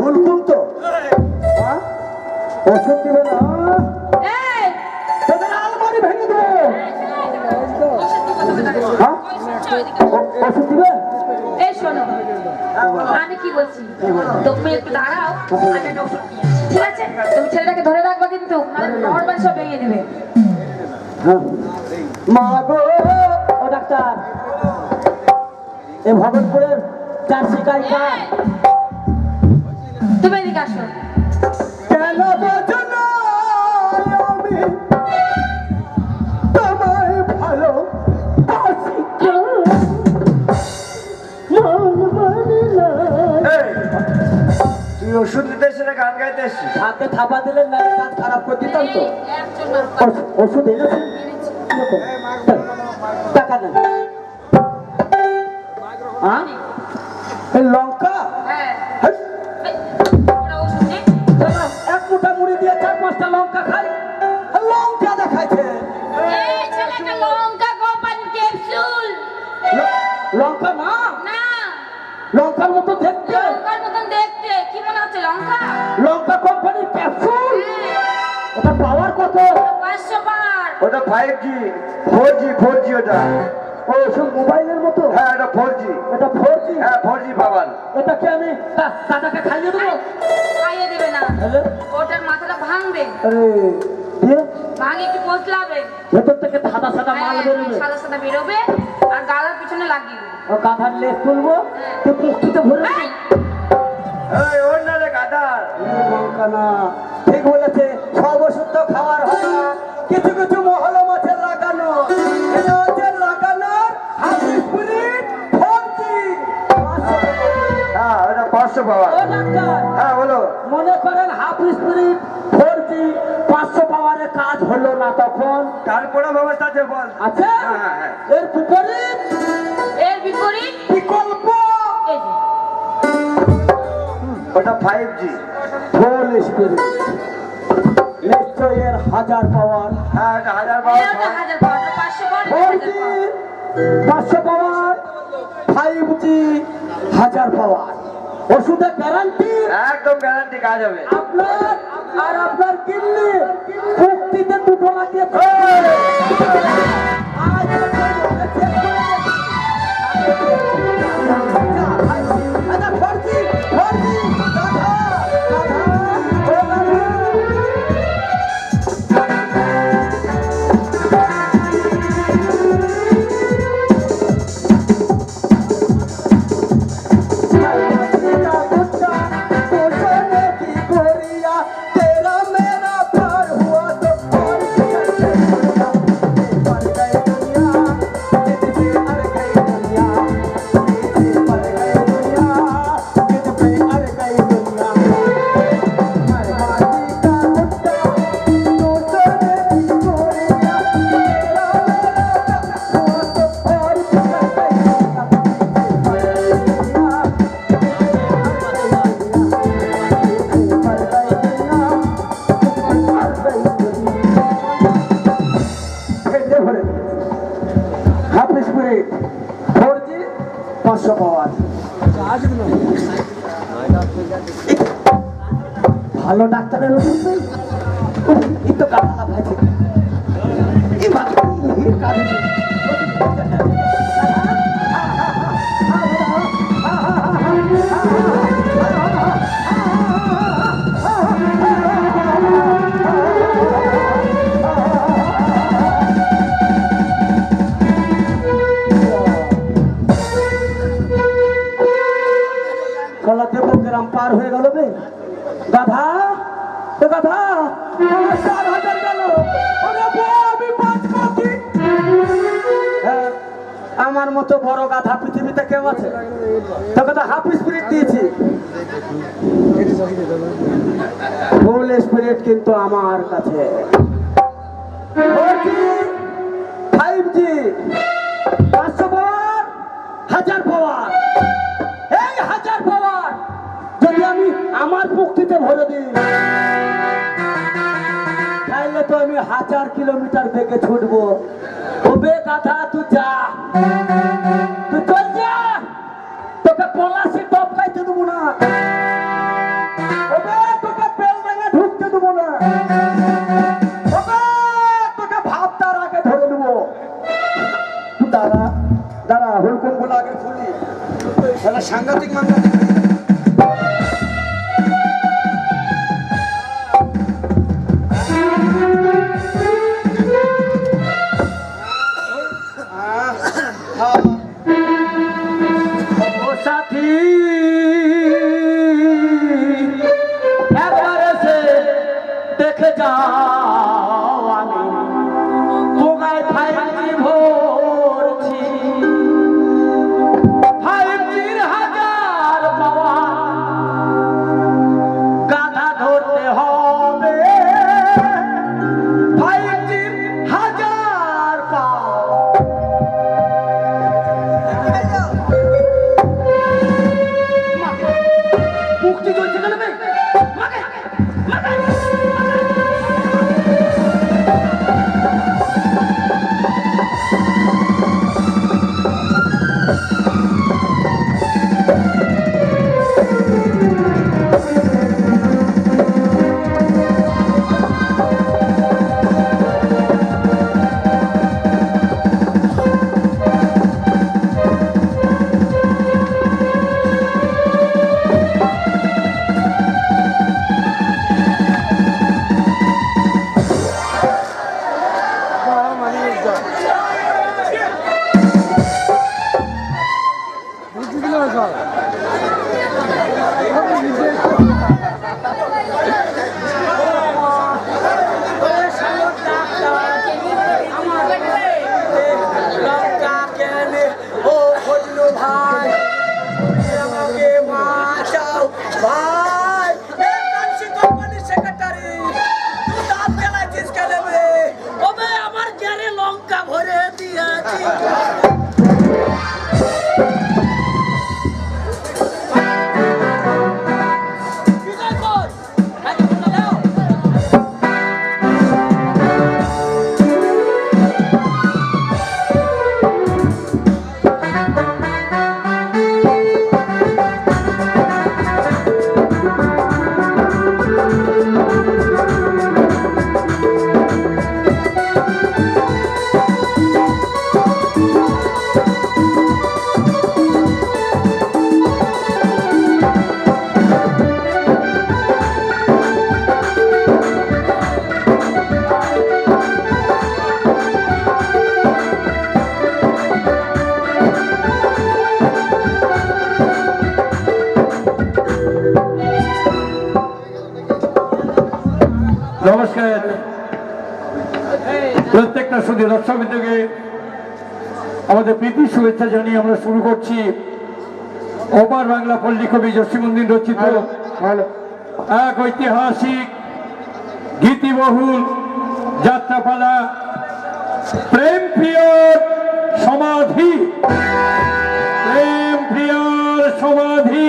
হুলকুম তো? হ্যাঁ? ওষুধ দিবে না? তোদের আলমারি ভেঙে দেবো। হ্যাঁ? ওষুধ দিবে এই শোনো আমি কি বলছি? তুমি একটু দাঁড়াও আমি ওষুধ ঠিক আছে? তুমি ছেলেটাকে ধরে রাখবা কিন্তু নর্মাল সব ভেঙে দিবে। হ্যাঁ। মা গো ও ডাক্তার। এ ভগতপুরের চার শিকারিকা তুমি এদিকে আসো। কেন বোঝো না আমি? তোমায় ভালো বাসি গো। মন তুই ওষুধ দিতে এসে গান গাইতে এসছিস? হাতে থাপা দিলে না কাজ খারাপ করে দিতাম তো। একজন মাত্র। ওষ- ওষুধ এনেছেন টাকা নেন। লঙ্কা? লঙ্কা না? না। লঙ্কার মতো দেখতে। লঙ্কার মতন দেখতে। কি মনে হচ্ছে লঙ্কা? লঙ্কা কোম্পানির ক্যাপসুল ওটা পাওয়ার কত? পাঁচশো বার। ওটা five G four G four G ওটা। ও সব মোবাইলের মতো? হ্যাঁ এটা ফোর জি এটা ফোর জি হ্যাঁ ফোর জি পাবান এটাকে আমি তা- দাদাকে খাইয়ে দেবো? খাইয়ে দেবে না। হ্যালো? ওটার মাথাটা ভাঙবে। আরে দিয়ে? ভাঙে একটু পোতলাবে ভেতর থেকে সাদা সাদা মাল হ্যাঁ, বেরোবে। সাদা সাদা বেরোবে। আর পিছনে লাগিয়ে দেবে। ও গাধার লেজ তুলবো? তো ভুল এই, এই ওর না রে গাদার ঠিক বলেছে সব ওষুধ তো হয় না। কিছু কিছু পাঁচশো পাওয়ার হ্যাঁ বলো। মনে করেন হাফ স্পিরিট ফোরজি পাঁচশো পাওয়ারে কাজ হলো না তখন? তারপরে ব্যবস্থা আছে বল। আছে? হ্যাঁ, হ্যাঁ, হ্যাঁ। এর বিপরীত? এর বিপরীত? বিকল্প? ওটা ফাইভ জি ফুল স্পিরিট নিশ্চয় এর হাজার পাওয়ার হ্যাঁ এটা হাজার পাওয়ার ফোর জি পাওয়ার পাঁচশো পাওয়ার ফাইভ জি হাজার পাওয়ার ওষুধের গ্যারান্টি একদম গ্যারান্টি কাজ হবে। আপনার আর আপনার কিডনি মুক্তিতে দুটো লাগিয়ে আজ স্পিরিট ফোর জি পাঁচশো পাওয়ার। ভালো ডাক্তারের তো কাটা ভাইছে এই গাধা? হ্যাঁ, আমার মতো বড় গাধা পৃথিবীতে কেউ আছে? তোকে তো হাফ স্পিরিট দিয়েছি। ফুল স্পিরিট কিন্তু আমার কাছে। ফাইভ জি পাঁচশো পাওয়ার হাজার পাওয়ার। এই হাজার পাওয়ার যদি আমি আমার মুক্তিতে ভরে দিই। হাজার কিলোমিটার বেগে ছুটবো। ওবে গাধা, তুই যা। তুই চল যা। তোকে পলাশি টপ খাইতে দেবো না। তোকে ঢুকতে দেবো না। আগে সাংঘাতিক মানুষ The Kadar. সৌদি রাজস্বামী থেকে আমাদের প্রীতির শুভেচ্ছা জানিয়ে আমরা শুরু করছি। ওপার বাংলা পল্লী কবি জসীমুদ্দিন রচিত এক ঐতিহাসিক গীতিবহুল যাত্রাপালা প্রেম প্রিয় সমাধি। প্রেম প্রিয় সমাধি।